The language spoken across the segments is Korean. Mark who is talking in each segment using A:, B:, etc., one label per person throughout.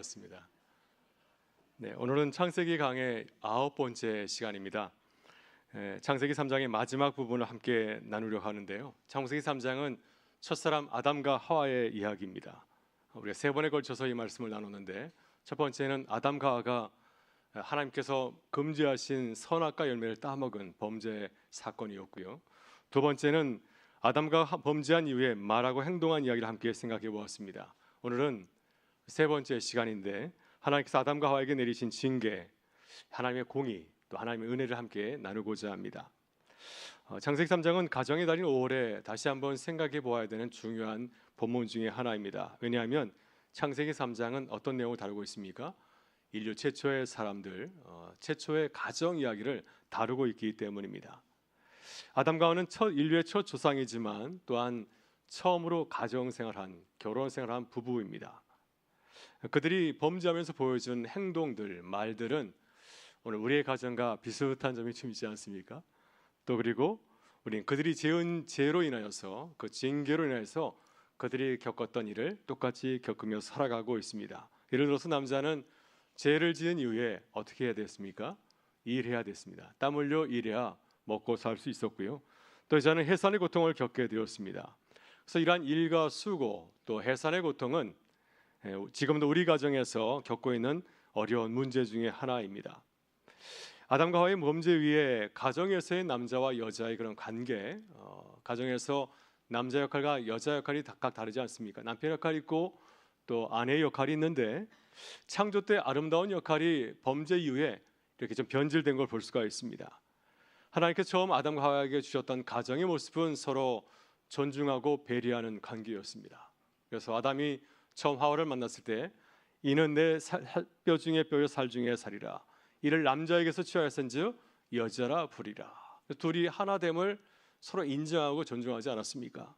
A: 나왔습니다. 네, 오늘은 창세기 강의 아홉 번째 시간입니다. 에, 예, 창세기 3장의 마지막 부분을 함께 나누려 하는데요. 창세기 3장은 첫사람 아담과 하와의 이야기입니다. 우리가 세 번에 걸쳐서 이 말씀을 나눴는데 첫 번째는 아담과 하와가 하나님께서 금지하신 선악과 열매를 따먹은 범죄 사건이었고요. 두 번째는 아담과 범죄한 이후에 말하고 행동한 이야기를 함께 생각해 보았습니다. 오늘은 세 번째 시간인데 하나님께서 아담과 하와에게 내리신 징계, 하나님의 공의 또 하나님의 은혜를 함께 나누고자 합니다. 장세기 어, 3장은 가정의 달인 5월에 다시 한번 생각해 보아야 되는 중요한 본문 중의 하나입니다. 왜냐하면 창세기 3장은 어떤 내용을 다루고 있습니까? 인류 최초의 사람들, 어, 최초의 가정 이야기를 다루고 있기 때문입니다. 아담과 하와는 첫 인류의 첫 조상이지만 또한 처음으로 가정 생활한 결혼 생활한 부부입니다. 그들이 범죄하면서 보여준 행동들, 말들은 오늘 우리의 가정과 비슷한 점이 좀 있지 않습니까? 또 그리고 우리는 그들이 재은 죄로 인하여서 그 징계로 인하여서 그들이 겪었던 일을 똑같이 겪으며 살아가고 있습니다. 예를 들어서 남자는 죄를 지은 이후에 어떻게 해야 됐습니까? 일해야 됐습니다. 땀 흘려 일해야 먹고 살 수 있었고요. 또 여자는 해산의 고통을 겪게 되었습니다. 그래서 이러한 일과 수고 또 해산의 고통은 예, 지금도 우리 가정에서 겪고 있는 어려운 문제 중의 하나입니다. 아담과 하와의 범죄 위에 가정에서의 남자와 여자의 그런 관계, 어, 가정에서 남자 역할과 여자 역할이 각각 다르지 않습니까? 남편 역할 있고 또아내 역할이 있는데 창조 때 아름다운 역할이 범죄 이후에 이렇게 좀 변질된 걸 볼 수가 있습니다. 하나님께 처음 아담과 하와에게 주셨던 가정의 모습은 서로 존중하고 배려하는 관계였습니다. 그래서 아담이 처음 하와를 만났을 때 이는 내 뼈 중에 뼈요 살 중에 살이라 이를 남자에게서 취하였은즉 여자라 부리라 둘이 하나됨을 서로 인정하고 존중하지 않았습니까?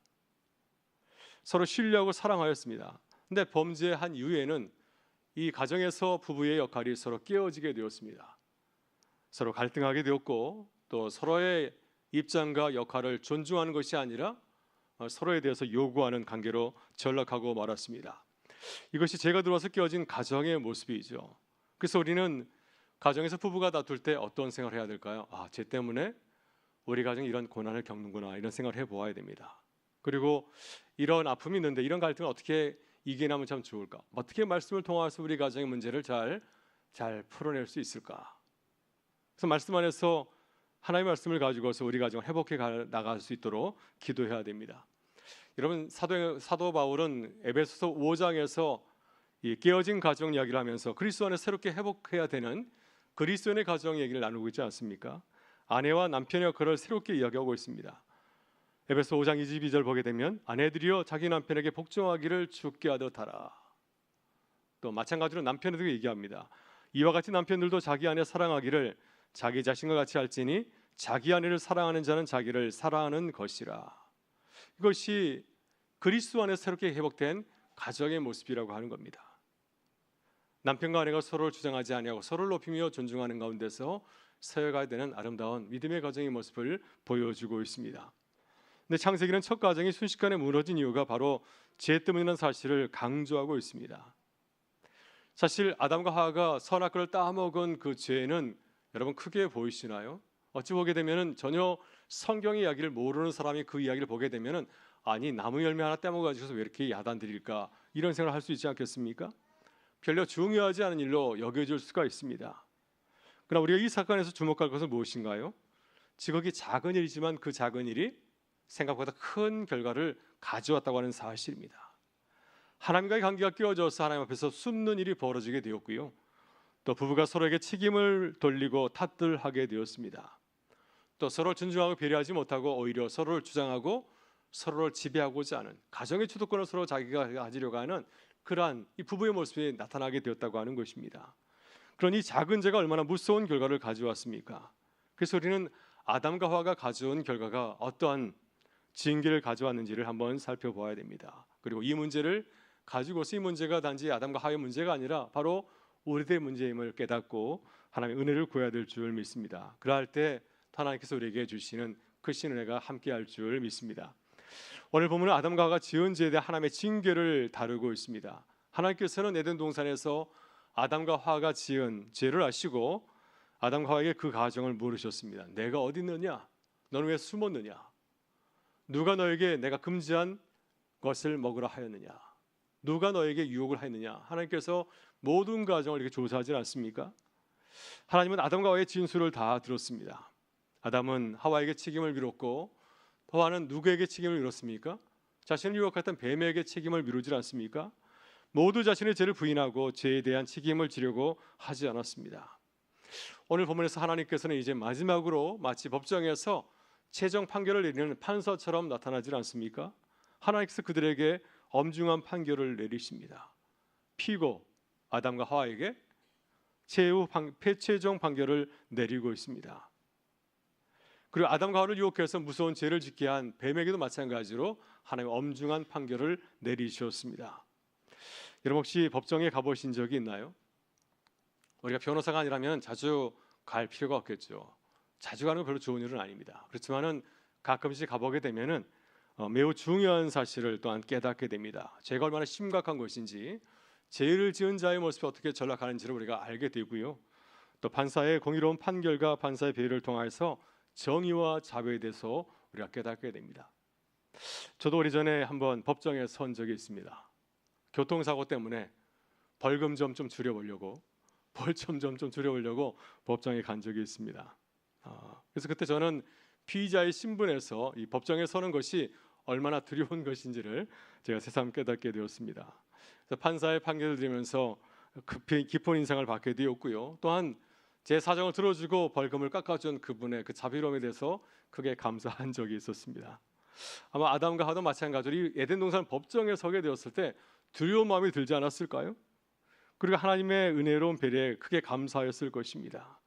A: 서로 신뢰하고 사랑하였습니다. 근데 범죄한 이후에는 이 가정에서 부부의 역할이 서로 깨어지게 되었습니다. 서로 갈등하게 되었고 또 서로의 입장과 역할을 존중하는 것이 아니라 어, 서로에 대해서 요구하는 관계로 전락하고 말았습니다. 이것이 제가 들어와서 깨어진 가정의 모습이죠. 그래서 우리는 가정에서 부부가 다툴 때 어떤 생각을 해야 될까요? 아, 쟤 때문에 우리 가정이 이런 고난을 겪는구나 이런 생각을 해보아야 됩니다. 그리고 이런 아픔이 있는데 이런 갈등을 어떻게 이겨나면 참 좋을까? 어떻게 말씀을 통해서 우리 가정의 문제를 잘 잘 풀어낼 수 있을까? 그래서 말씀 안에서 하나님의 말씀을 가지고서 우리 가정을 회복해 나갈 수 있도록 기도해야 됩니다. 여러분 사도, 사도 바울은 에베소서 5장에서 깨어진 가정 이야기를 하면서 그리스도 안에 새롭게 회복해야 되는 그리스도인의 가정 얘기를 나누고 있지 않습니까? 아내와 남편의 역할을 새롭게 이야기하고 있습니다. 에베소 5장 22절 보게 되면 아내들이여 자기 남편에게 복종하기를 죽게 하듯 하라. 또 마찬가지로 남편에게 얘기합니다. 이와 같이 남편들도 자기 아내 사랑하기를 자기 자신과 같이 할지니 자기 아내를 사랑하는 자는 자기를 사랑하는 것이라. 이것이 그리스도 안에서 새롭게 회복된 가정의 모습이라고 하는 겁니다. 남편과 아내가 서로를 주장하지 아니하고 서로를 높이며 존중하는 가운데서 서여가야 되는 아름다운 믿음의 가정의 모습을 보여주고 있습니다. 근데 창세기는 첫 가정이 순식간에 무너진 이유가 바로 죄 때문이라는 사실을 강조하고 있습니다. 사실 아담과 하와가 선악과를 따먹은 그 죄는 여러분 크게 보이시나요? 어찌 보게 되면은 전혀 성경의 이야기를 모르는 사람이 그 이야기를 보게 되면은 아니 나무 열매 하나 떼먹어 가지고서 왜 이렇게 야단드릴까 이런 생각을 할 수 있지 않겠습니까? 별로 중요하지 않은 일로 여겨질 수가 있습니다. 그러나 우리가 이 사건에서 주목할 것은 무엇인가요? 지극히 작은 일이지만 그 작은 일이 생각보다 큰 결과를 가져왔다고 하는 사실입니다. 하나님과의 관계가 깨어져서 하나님 앞에서 숨는 일이 벌어지게 되었고요. 또 부부가 서로에게 책임을 돌리고 탓들하게 되었습니다. 또 서로를 존중하고 배려하지 못하고 오히려 서로를 주장하고 서로를 지배하고자 하는 가정의 주도권을 서로 자기가 가지려고 하는 그러한 이 부부의 모습이 나타나게 되었다고 하는 것입니다. 그러니 작은 죄가 얼마나 무서운 결과를 가져왔습니까? 그래서 우리는 아담과 화가 가져온 결과가 어떠한 징계를 가져왔는지를 한번 살펴봐야 됩니다. 그리고 이 문제를 가지고서 이 문제가 단지 아담과 하의 문제가 아니라 바로 우리들의 문제임을 깨닫고 하나님의 은혜를 구해야 될 줄 믿습니다. 그러할 때 하나님께서 우리에게 주시는 크신 은혜가 함께할 줄 믿습니다. 오늘 보면 아담과 하가 지은 죄에 대해 하나님의 징계를 다루고 있습니다. 하나님께서는 에덴 동산에서 아담과 하가 지은 죄를 아시고 아담과 하에게 그 가정을 물으셨습니다. 내가 어디 있느냐? 너는 왜 숨었느냐? 누가 너에게 내가 금지한 것을 먹으라 하였느냐? 누가 너에게 유혹을 하였느냐? 하나님께서 모든 가정을 이렇게 조사하지 않습니까? 하나님은 아담과 하의 진술을 다 들었습니다. 아담은 하와에게 책임을 미뤘고 하와는 누구에게 책임을 미뤘습니까? 자신을 유혹했던 뱀에게 책임을 미루질 않습니까? 모두 자신의 죄를 부인하고 죄에 대한 책임을 지려고 하지 않았습니다. 오늘 본문에서 하나님께서는 이제 마지막으로 마치 법정에서 최종 판결을 내리는 판서처럼 나타나질 않습니까? 하나님께서 그들에게 엄중한 판결을 내리십니다. 피고 아담과 하와에게 최후 최종 판결을 내리고 있습니다. 그리고 아담과 하와를 유혹해서 무서운 죄를 짓게 한 뱀에게도 마찬가지로 하나님의 엄중한 판결을 내리셨습니다. 여러분 혹시 법정에 가보신 적이 있나요? 우리가 변호사가 아니라면 자주 갈 필요가 없겠죠. 자주 가는 건 별로 좋은 일은 아닙니다. 그렇지만은 가끔씩 가보게 되면은 어, 매우 중요한 사실을 또한 깨닫게 됩니다. 죄가 얼마나 심각한 것인지 죄를 지은 자의 모습이 어떻게 전락하는지를 우리가 알게 되고요. 또 판사의 공의로운 판결과 판사의 배려를 통해서 정의와 자유에 대해서 우리가 깨닫게 됩니다. 저도 오래전에 한번 법정에 선 적이 있습니다. 교통사고 때문에 벌금 좀좀 줄여보려고 벌점 좀좀 줄여보려고 법정에 간 적이 있습니다. 아, 그래서 그때 저는 피의자의 신분에서 이 법정에 서는 것이 얼마나 두려운 것인지를 제가 새삼 깨닫게 되었습니다. 판사의 판결을 들으면서 깊은 인상을 받게 되었고요. 또한 제 사정을 들어주고 벌금을 깎아준 그분의 그 자비로움에 대해서 크게 감사한 적이 있었습니다. 아마 아담과 하도 마찬가지로 이 에덴 동산 법정에 서게 되었을 때 두려운 마음이 들지 않았을까요? 그리고 하나님의 은혜로운 배려에 크게 감사하였을 것입니다.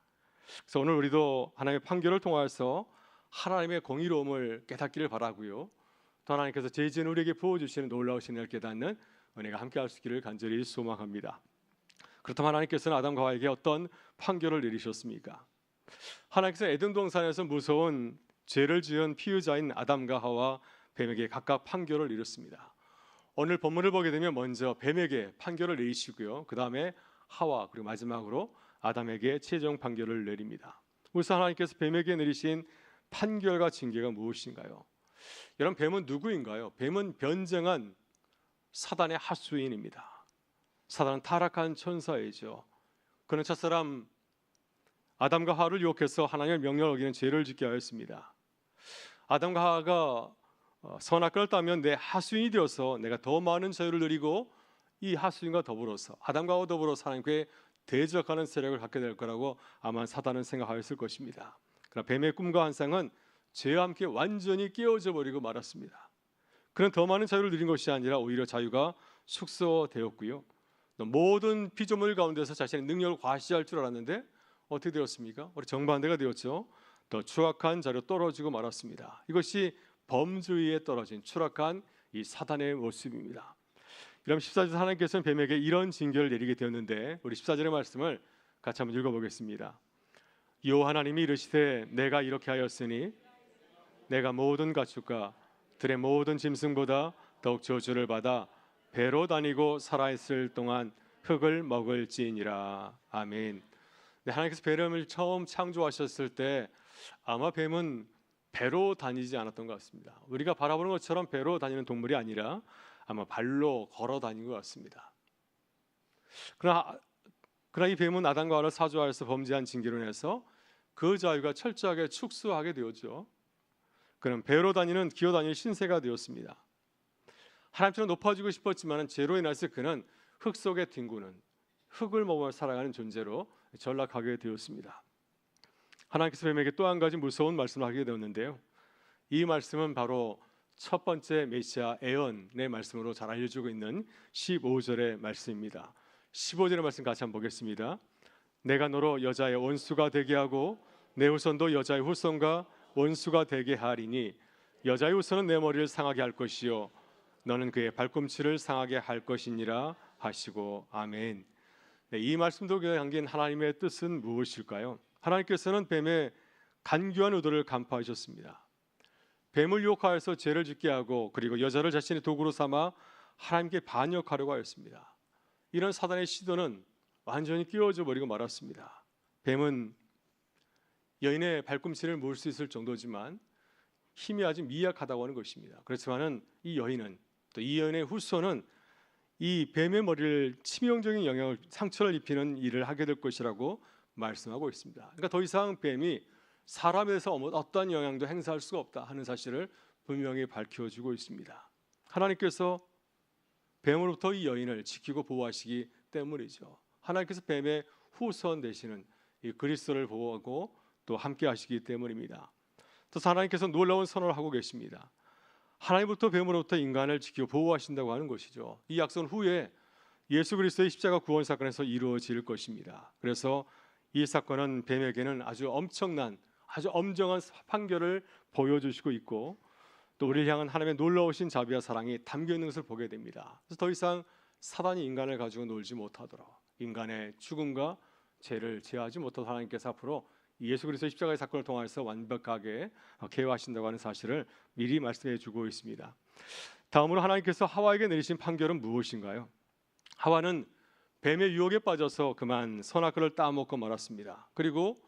A: 그래서 오늘 우리도 하나님의 판결을 통해서 하나님의 공의로움을 깨닫기를 바라고요. 또 하나님께서 제 죄진 우리에게 부어주시는 놀라우신 을 깨닫는 은혜가 함께할 수 있기를 간절히 소망합니다. 그렇다면 하나님께서는 아담과 하와에게 어떤 판결을 내리셨습니까? 하나님께서 에덴 동산에서 무서운 죄를 지은 피의자인 아담과 하와 뱀에게 각각 판결을 내렸습니다. 오늘 본문을 보게 되면 먼저 뱀에게 판결을 내리시고요. 그 다음에 하와 그리고 마지막으로 아담에게 최종 판결을 내립니다. 우선 하나님께서 뱀에게 내리신 판결과 징계가 무엇인가요? 여러분 뱀은 누구인가요? 뱀은 변쟁한 사단의 하수인입니다. 사단은 타락한 천사이죠. 그는 첫사람 아담과 하와를 유혹해서 하나님의 명령을 어기는 죄를 짓게 하였습니다. 아담과 하와가 어, 선악과를 따면 내 하수인이 되어서 내가 더 많은 자유를 누리고 이 하수인과 더불어서 아담과 하와 더불어 하나님께 대적하는 세력을 갖게 될 거라고 아마 사단은 생각하였을 것입니다. 그러나 뱀의 꿈과 환상은 죄와 함께 완전히 깨어져 버리고 말았습니다. 그는 더 많은 자유를 누린 것이 아니라 오히려 자유가 축소되었고요. 모든 피조물 가운데서 자신의 능력을 과시할 줄 알았는데 어떻게 되었습니까? 우리 정반대가 되었죠. 더 추악한 자로 떨어지고 말았습니다. 이것이 범주에 떨어진 추락한 이 사단의 모습입니다. 그럼 14절 하나님께서는 뱀에게 이런 징계를 내리게 되었는데 우리 14절의 말씀을 같이 한번 읽어보겠습니다. 요 하나님이 이르시되 내가 이렇게 하였으니 내가 모든 가축과 들의 모든 짐승보다 더욱 저주를 받아 배로 다니고 살아있을 동안 흙을 먹을지니라. 아멘. 네, 하나님께서 뱀을 처음 창조하셨을 때 아마 뱀은 배로 다니지 않았던 것 같습니다. 우리가 바라보는 것처럼 배로 다니는 동물이 아니라 아마 발로 걸어 다닌 것 같습니다. 그러나 그러나 이 뱀은 아담과 하를 사조하여서 범죄한 징계로 인해서 그 자유가 철저하게 축소하게 되었죠. 그는 배로 다니는 기어 다니는 신세가 되었습니다. 하나님처럼 높아지고 싶었지만 죄로 인해서 그는 흙 속에 뒹구는 흙을 먹으며 살아가는 존재로 전락하게 되었습니다. 하나님께서 뱀에게 또 한 가지 무서운 말씀을 하게 되었는데요. 이 말씀은 바로 첫 번째 메시아 예언의 말씀으로 잘 알려주고 있는 15절의 말씀입니다. 15절의 말씀 같이 한번 보겠습니다. 내가 너로 여자의 원수가 되게 하고 내 후손도 여자의 후손과 원수가 되게 하리니 여자의 후손은 내 머리를 상하게 할 것이요 너는 그의 발꿈치를 상하게 할 것이니라 하시고 아멘. 네, 이 말씀도 담긴 하나님의 뜻은 무엇일까요? 하나님께서는 뱀의 간교한 의도를 간파하셨습니다. 뱀을 욕하여서 죄를 짓게 하고 그리고 여자를 자신의 도구로 삼아 하나님께 반역하려고 하였습니다. 이런 사단의 시도는 완전히 끼워져 버리고 말았습니다. 뱀은 여인의 발꿈치를 모을 수 있을 정도지만 힘이 아주 미약하다고 하는 것입니다. 그렇지만은 이 여인은 또 이연의 후손은 이 뱀의 머리를 치명적인 영향을 상처를 입히는 일을 하게 될 것이라고 말씀하고 있습니다. 그러니까 더 이상 뱀이 사람에서 어떠 영향도 행사할 수가 없다 하는 사실을 분명히 밝혀주고 있습니다. 하나님께서 뱀으로부터 이 여인을 지키고 보호하시기 때문이죠. 하나님께서 뱀의 후손 되시는 이 그리스도를 보호하고 또 함께 하시기 때문입니다. 또 하나님께서 놀라운 선언을 하고 계십니다. 하나님부터 뱀으로부터 인간을 지키고 보호하신다고 하는 것이죠. 이 약속은 후에 예수 그리스도의 십자가 구원 사건에서 이루어질 것입니다. 그래서 이 사건은 뱀에게는 아주 엄청난 아주 엄정한 판결을 보여주시고 있고 또 우리를 향한 하나님의 놀라우신 자비와 사랑이 담겨 있는 것을 보게 됩니다. 그래서 더 이상 사단이 인간을 가지고 놀지 못하도록 인간의 죽음과 죄를 제하지 못하도록 하나님께서 앞으로 예수 그리스도 십자가의 사건을 통해서 완벽하게 어, 개화하신다고 하는 사실을 미리 말씀해 주고 있습니다. 다음으로 하나님께서 하와에게 내리신 판결은 무엇인가요? 하와는 뱀의 유혹에 빠져서 그만 선악과를 따먹고 말았습니다. 그리고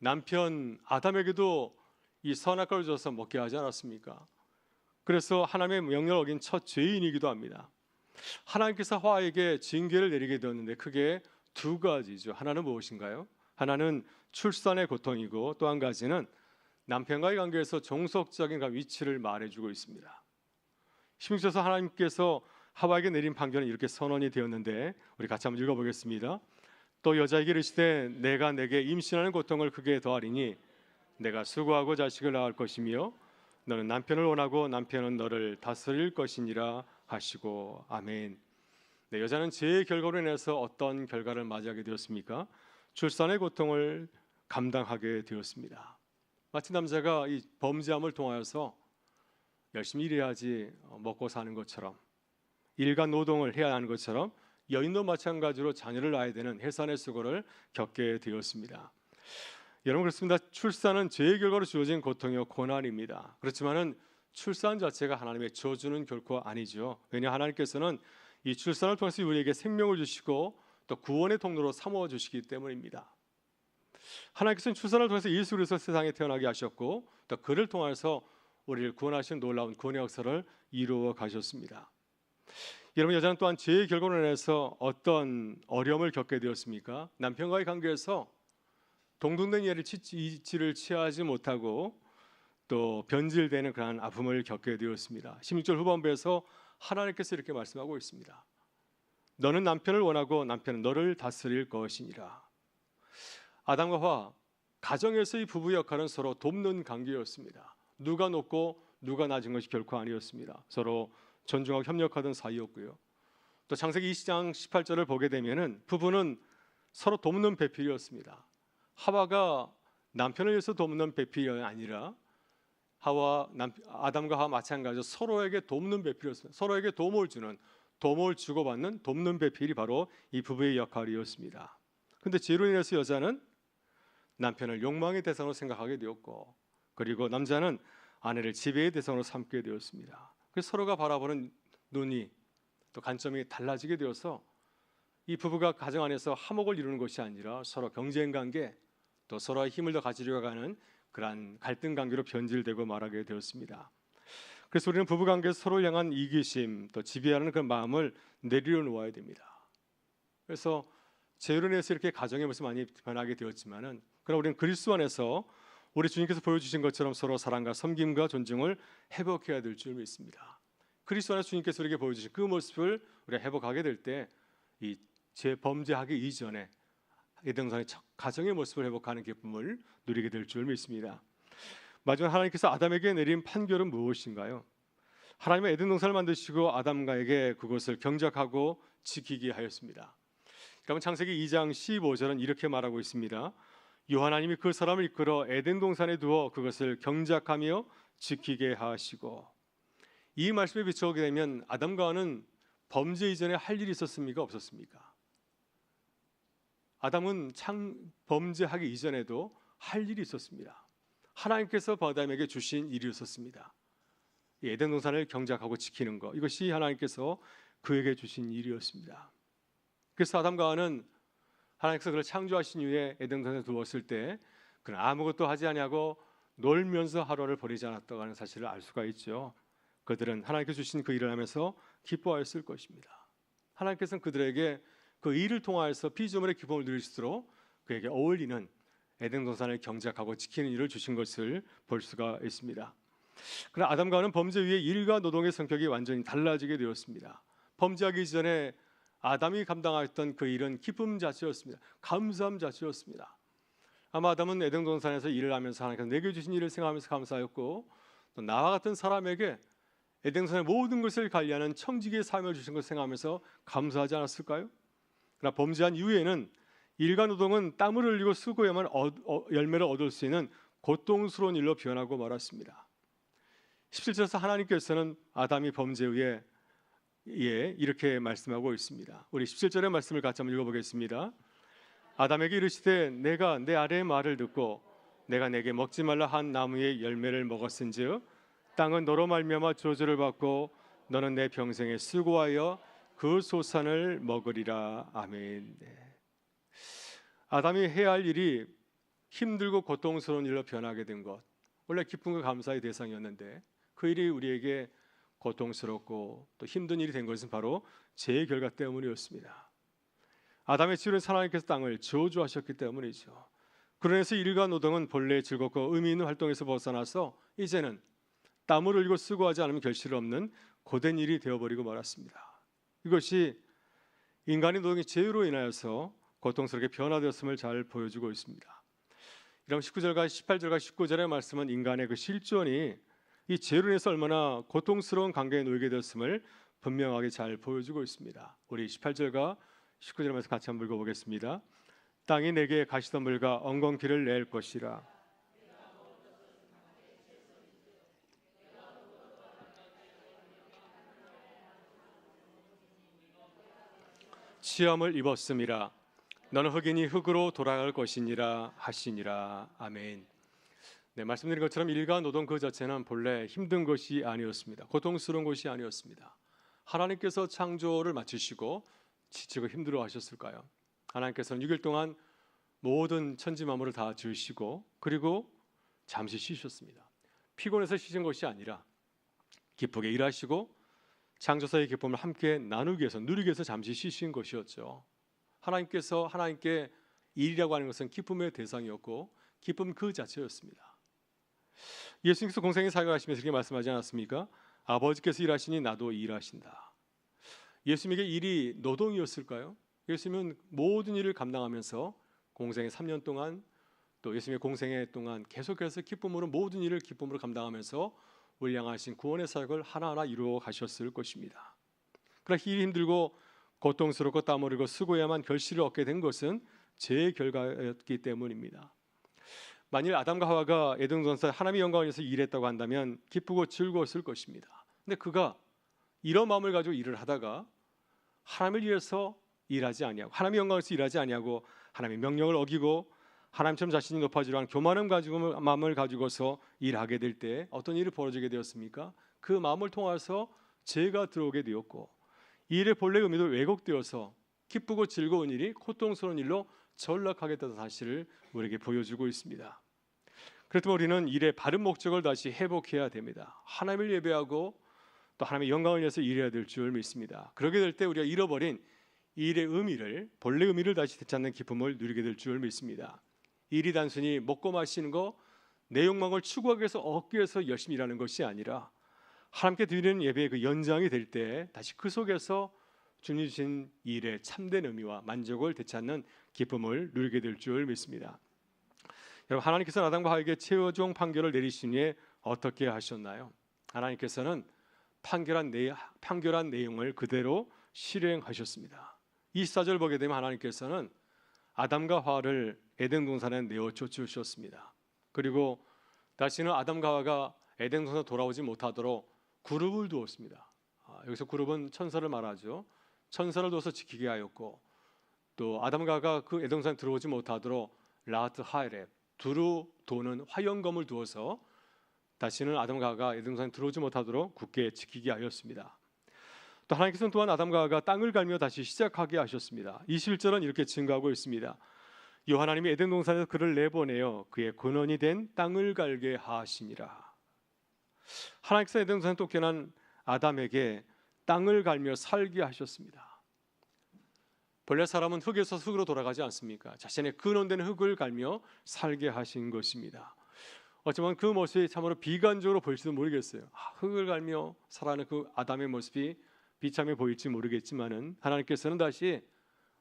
A: 남편 아담에게도 이 선악과를 줘서 먹게 하지 않았습니까? 그래서 하나님의 명령을 어긴 첫 죄인이기도 합니다. 하나님께서 하와에게 징계를 내리게 되었는데 크게 두 가지죠. 하나는 무엇인가요? 하나는 출산의 고통이고 또 한 가지는 남편과의 관계에서 종속적인 위치를 말해주고 있습니다. 힘써서 하나님께서 하와에게 내린 판결은 이렇게 선언이 되었는데 우리 같이 한번 읽어보겠습니다. 또 여자에게 이르시되 내가 내게 임신하는 고통을 크게 더하리니 내가 수고하고 자식을 낳을 것이며 너는 남편을 원하고 남편은 너를 다스릴 것이니라 하시고 아멘. 네, 여자는 죄 결과로 인해서 어떤 결과를 맞이하게 되었습니까? 출산의 고통을 감당하게 되었습니다. 마치 남자가 이 범죄함을 통하여서 열심히 일해야지 어, 먹고 사는 것처럼 일간 노동을 해야 하는 것처럼 여인도 마찬가지로 자녀를 낳아야 되는 해산의 수고를 겪게 되었습니다. 여러분 그렇습니다. 출산은 죄의 결과로 주어진 고통이요 고난입니다. 그렇지만은 출산 자체가 하나님의 저주는 결코 아니죠. 왜냐 하나님께서는 이 출산을 통해서 우리에게 생명을 주시고 또 구원의 통로로 삼어 주시기 때문입니다. 하나님께서는 출산을 통해서 예수 그리스도 세상에 태어나게 하셨고 또 그를 통해서 우리를 구원하신 놀라운 구원의 역사를 이루어 가셨습니다. 여러분 여자는 또한 죄의 결과로 인해서 어떤 어려움을 겪게 되었습니까? 남편과의 관계에서 동등된 예를 이치를 취하지 못하고 또 변질되는 그러한 아픔을 겪게 되었습니다. 16절 후반부에서 하나님께서 이렇게 말씀하고 있습니다. 너는 남편을 원하고 남편은 너를 다스릴 것이니라. 아담과 화 가정에서의 부부 역할은 서로 돕는 관계였습니다. 누가 높고 누가 낮은 것이 결코 아니었습니다. 서로 존중하고 협력하던 사이였고요. 또 창세기 20장 18절을 보게 되면은 부부는 서로 돕는 배필이었습니다. 하와가 남편을 위해서 돕는 배필이 아니라 하와 남, 아담과 하와 마찬가지로 서로에게 돕는 배필이었습니다. 서로에게 도움을 주는 도움을 주고받는 돕는 배필이 바로 이 부부의 역할이었습니다. 근데 죄로 인해서 여자는 남편을 욕망의 대상으로 생각하게 되었고 그리고 남자는 아내를 지배의 대상으로 삼게 되었습니다. 그래서 서로가 바라보는 눈이 또 관점이 달라지게 되어서 이 부부가 가정 안에서 화목을 이루는 것이 아니라 서로 경쟁 관계 또 서로의 힘을 더 가지려고 는 그러한 갈등 관계로 변질되고 말하게 되었습니다. 그래서 우리는 부부 관계서로를 향한 이기심 또 지배하는 그 마음을 내려놓아야 됩니다. 그래서 제휴를 서 이렇게 가정의 모습 많이 변하게 되었지만은 그러나 우리는 그리스도 안에서 우리 주님께서 보여주신 것처럼 서로 사랑과 섬김과 존중을 회복해야 될 줄 믿습니다. 그리스도 안에서 주님께서 우리에게 보여주신 그 모습을 우리가 회복하게 될 때 이 죄 범죄하기 이전에 에덴산의 가정의 모습을 회복하는 기쁨을 누리게 될 줄 믿습니다. 마지막 하나님께서 아담에게 내린 판결은 무엇인가요? 하나님은 에덴 동산을 만드시고 아담과에게 그것을 경작하고 지키게 하였습니다. 그러면 창세기 2장 15절은 이렇게 말하고 있습니다. 요하나님이 그 사람을 이끌어 에덴 동산에 두어 그것을 경작하며 지키게 하시고 이 말씀에 비추게 되면 아담과는 범죄 이전에 할 일이 있었습니까 없었습니까? 아담은 창 범죄하기 이전에도 할 일이 있었습니다. 하나님께서 아담에게 주신 일이었습니다. 에덴 동산을 경작하고 지키는 것 이것이 하나님께서 그에게 주신 일이었습니다. 그래서 아담과 하는 하나님께서 그를 창조하신 이후에 에덴산에 두었을 때 그는 아무것도 하지 아니하고 놀면서 하루를 보내지 않았다고 하는 사실을 알 수가 있죠. 그들은 하나님께서 주신 그 일을 하면서 기뻐하였을 것입니다. 하나님께서는 그들에게 그 일을 통하여서 피조물의 기쁨을 누릴수록 있도 그에게 어울리는 에덴 동산을 경작하고 지키는 일을 주신 것을 볼 수가 있습니다. 그러나 아담과는 범죄 위에 일과 노동의 성격이 완전히 달라지게 되었습니다. 범죄하기 전에 아담이 감당했던 그 일은 기쁨 자체였습니다. 감사함 자체였습니다. 아마 아담은 에덴 동산에서 일을 하면서 하나님께 내게 주신 일을 생각하면서 감사하였고 또 나와 같은 사람에게 에덴 동산의 모든 것을 관리하는 청지기의 삶을 주신 것을 생각하면서 감사하지 않았을까요? 그러나 범죄한 이후에는 일과 노동은 땀을 흘리고 수고에만 어, 어, 열매를 얻을 수 있는 고통스러운 일로 변하고 말았습니다. 17절에서 하나님께서는 아담이 범죄 후에 예, 이렇게 말씀하고 있습니다. 우리 17절의 말씀을 같이 한번 읽어보겠습니다. 아담에게 이르시되 내가 내 아래의 말을 듣고 내가 내게 먹지 말라 한 나무의 열매를 먹었은즉 땅은 너로 말미암아 저주를 받고 너는 내 평생에 수고하여 그 소산을 먹으리라 아멘. 네. 아담이 해야 할 일이 힘들고 고통스러운 일로 변하게 된 것. 원래 기쁨과 감사의 대상이었는데 그 일이 우리에게 고통스럽고 또 힘든 일이 된 것은 바로 죄의 결과 때문이었습니다. 아담의 치를 하나님께서 땅을 저주하셨기 때문이죠. 그러서 일과 노동은 본래의 즐겁고 의미 있는 활동에서 벗어나서 이제는 땀을 흘리고 수고하지 않으면 결실 없는 고된 일이 되어버리고 말았습니다. 이것이 인간의 노동이 죄로 인하여서 고통스럽게 변화되었음을 잘 보여주고 있습니다. 이런 19절과 18절과 19절의 말씀은 인간의 그 실존이 이 죄로 인해서 얼마나 고통스러운 관계에 놓이게 되었음을 분명하게 잘 보여주고 있습니다. 우리 18절과 19절 말씀 같이 한번 읽어보겠습니다. 땅이 내게 가시덤불과 엉겅퀴를 낼 것이라. 시험을 입었음이라 너는 흑인이 흙으로 돌아갈 것이니라 하시니라 아멘. 네, 말씀드린 것처럼 일가 노동 그 자체는 본래 힘든 것이 아니었습니다. 고통스러운 것이 아니었습니다. 하나님께서 창조를 마치시고 지치고 힘들어 하셨을까요? 하나님께서는 6일 동안 모든 천지 만물을 다 지으시고 그리고 잠시 쉬셨습니다. 피곤해서 쉬신 것이 아니라 기쁘게 일하시고 창조사의 기쁨을 함께 나누기 위해서 누리기 위해서 잠시 쉬신 것이었죠. 하나님께서 하나님께 일이라고 하는 것은 기쁨의 대상이었고 기쁨 그 자체였습니다. 예수님께서 공생에 사역하시면서 이렇게 말씀하지 않았습니까? 아버지께서 일하시니 나도 일하신다. 예수님에게 일이 노동이었을까요? 예수님은 모든 일을 감당하면서 공생의 3년 동안 또 예수님의 공생의 동안 계속해서 기쁨으로 모든 일을 기쁨으로 감당하면서 올량하신 구원의 사역을 하나하나 이루어 가셨을 것입니다. 그러나 일이 힘들고 고통스럽고 땀 흘리고 수고해야만 결실을 얻게 된 것은 제 결과였기 때문입니다. 만일 아담과 하와가 에덴 동산에서 하나님의 영광에서 일했다고 한다면 기쁘고 즐거웠을 것입니다. 근데 그가 이런 마음을 가지고 일을 하다가 하나님을 위해서 일하지 아니하고 하나님의 영광을 서 일하지 아니하고 하나님의 명령을 어기고 하나님처럼 자신이 높아지려 하 교만함 가지고 마음을 가지고서 일하게 될 때 어떤 일이 벌어지게 되었습니까? 그 마음을 통해서 죄가 들어오게 되었고 일의 본래 의미도 왜곡되어서 기쁘고 즐거운 일이 고통스러운 일로 전락하겠다는 사실을 우리에게 보여주고 있습니다. 그렇다면 우리는 일의 바른 목적을 다시 회복해야 됩니다. 하나님을 예배하고 또 하나님의 영광을 위해서 일해야 될 줄 믿습니다. 그러게 될 때 우리가 잃어버린 일의 의미를 본래 의미를 다시 되찾는 기쁨을 누리게 될줄 믿습니다. 일이 단순히 먹고 마시는 거, 내 욕망을 추구하기 위해서 얻기 위해서 열심히 일하는 것이 아니라 하나님께 드리는 예배의 그 연장이 될 때 다시 그 속에서 주님 주신 일의 참된 의미와 만족을 되찾는 기쁨을 누리게 될줄 믿습니다. 여러분 하나님께서 아담과 하에게 최종 판결을 내리신 후에 어떻게 하셨나요? 하나님께서는 판결한, 내, 판결한 내용을 그대로 실행하셨습니다. 24절 보게 되면 하나님께서는 아담과 화를 에덴 동산에 내어 쫓으셨습니다. 그리고 다시는 아담과 화가 에덴 동산에 돌아오지 못하도록 그룹을 두었습니다. 아, 여기서 그룹은 천사를 말하죠. 천사를 두어서 지키게 하였고 또 아담과 화가 그 에덴 동산에 들어오지 못하도록 라트 하이렙 두루 도는 화염검을 두어서 다시는 아담과 하가 에덴동산에 들어오지 못하도록 굳게 지키게 하였습니다. 또 하나님께서는 또한 아담과 가 땅을 갈며 다시 시작하게 하셨습니다. 21절은 이렇게 증거하고 있습니다. 요 하나님이 에덴 동산에서 그를 내보내어 그의 근원이 된 땅을 갈게 하시니라. 하나님께서 에덴 동산에 쫓겨난 아담에게 땅을 갈며 살게 하셨습니다. 벌레 사람은 흙에서 흙으로 돌아가지 않습니까? 자신의 근원된 흙을 갈며 살게 하신 것입니다. 어쩌면 그 모습이 참으로 비관적으로 보일지도 모르겠어요. 아, 흙을 갈며 살아가는 그 아담의 모습이 비참해 보일지 모르겠지만은 하나님께서는 다시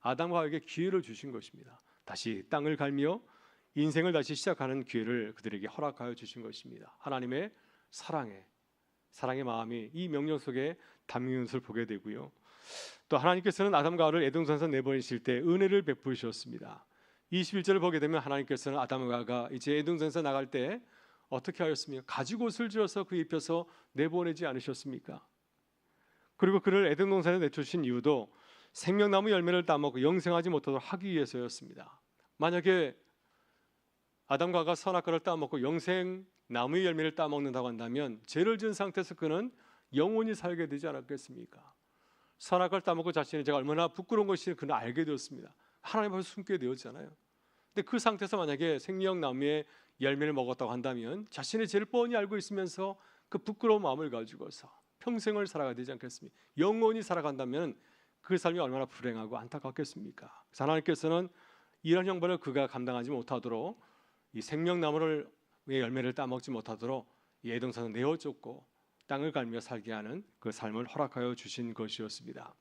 A: 아담과 에게 기회를 주신 것입니다. 다시 땅을 갈며 인생을 다시 시작하는 기회를 그들에게 허락하여 주신 것입니다. 하나님의 사랑의 사랑의 마음이 이 명령 속에 담긴 것을 보게 되고요. 또 하나님께서는 아담과 하를 애동산에서 내보내실 때 은혜를 베푸셨습니다. 21절을 보게 되면 하나님께서는 아담과 하가 이제 애동산에서 나갈 때 어떻게 하였습니까? 가지고 옷을 지어서 그 입혀서 내보내지 않으셨습니까? 그리고 그를 에덴 동산에 내쫓으신 이유도 생명나무 열매를 따먹고 영생하지 못하도록 하기 위해서였습니다. 만약에 아담과 가 선악과를 따먹고 영생나무의 열매를 따먹는다고 한다면 죄를 지은 상태에서 그는 영원히 살게 되지 않았겠습니까? 선악을 따먹고 자신이 제가 얼마나 부끄러운 것인지 그는 알게 되었습니다. 하나님 앞에 서 숨게 되었잖아요. 근데 그 상태에서 만약에 생명나무의 열매를 먹었다고 한다면 자신의 죄를 뻔히 알고 있으면서 그 부끄러운 마음을 가지고서 평생을 살아가야 되지 않겠습니까? 영원히 살아간다면 그 삶이 얼마나 불행하고 안타깝겠습니까? 하나님께서는 이런 형벌을 그가 감당하지 못하도록 이 생명나무를 왜 열매를 따먹지 못하도록 예동산을 내어줬고 땅을 갈며 살게 하는 그 삶을 허락하여 주신 것이었습니다.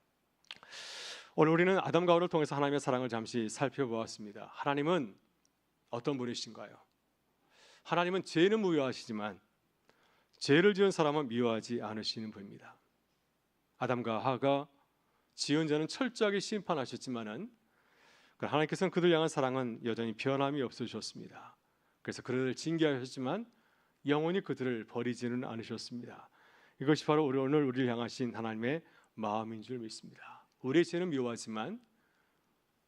A: 오늘 우리는 아담과 하와를 통해서 하나님의 사랑을 잠시 살펴보았습니다. 하나님은 어떤 분이신가요? 하나님은 죄는 무효하시지만 죄를 지은 사람은 미워하지 않으시는 분입니다. 아담과 하가 지은 자는 철저하게 심판하셨지만은 그 하나님께서는 그들 향한 사랑은 여전히 변함이 없으셨습니다. 그래서 그들을 징계하셨지만 영원히 그들을 버리지는 않으셨습니다. 이것이 바로 우리 오늘 우리를 향하신 하나님의 마음인 줄 믿습니다. 우리의 죄는 미워하지만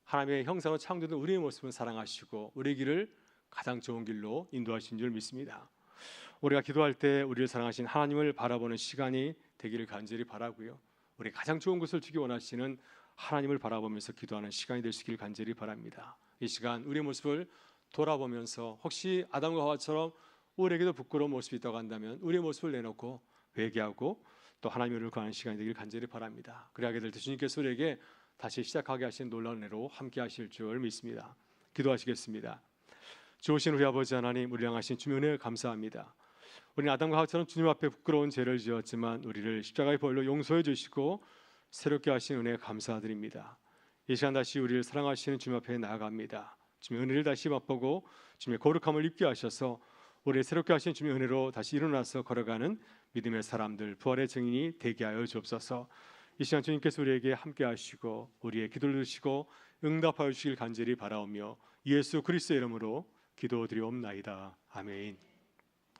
A: 하나님의 형상으로 창조된 우리의 모습은 사랑하시고 우리 길을 가장 좋은 길로 인도하신 줄 믿습니다. 우리가 기도할 때 우리를 사랑하신 하나님을 바라보는 시간이 되기를 간절히 바라고요. 우리 가장 좋은 것을 주기 원하시는 하나님을 바라보면서 기도하는 시간이 되시길 간절히 바랍니다. 이 시간 우리의 모습을 돌아보면서 혹시 아담과 하와처럼 우리에게도 부끄러운 모습이 있다고 한다면 우리의 모습을 내놓고 회개하고 또 하나님을 구하는 시간이 되길 간절히 바랍니다. 그래야게 될때 주님께서 우리에게 다시 시작하게 하신 놀라운 은로 함께 하실 줄 믿습니다. 기도하시겠습니다. 주신 우리 아버지 하나님 우리 향하신 주님의 감사합니다. 우리는 아담과 하와처럼 주님 앞에 부끄러운 죄를 지었지만 우리를 십자가의 벌로 용서해 주시고 새롭게 하신 은혜 감사드립니다. 이 시간 다시 우리를 사랑하시는 주님 앞에 나아갑니다. 주님의 은혜를 다시 맛보고 주님의 거룩함을 입게 하셔서 우리를 새롭게 하신 주님의 은혜로 다시 일어나서 걸어가는 믿음의 사람들 부활의 증인이 되게 하여 주옵소서. 이 시간 주님께서 우리에게 함께 하시고 우리의 기도를 들으시고 응답하여 주시길 간절히 바라오며 예수 그리스도의 이름으로 기도드리옵나이다. 아멘.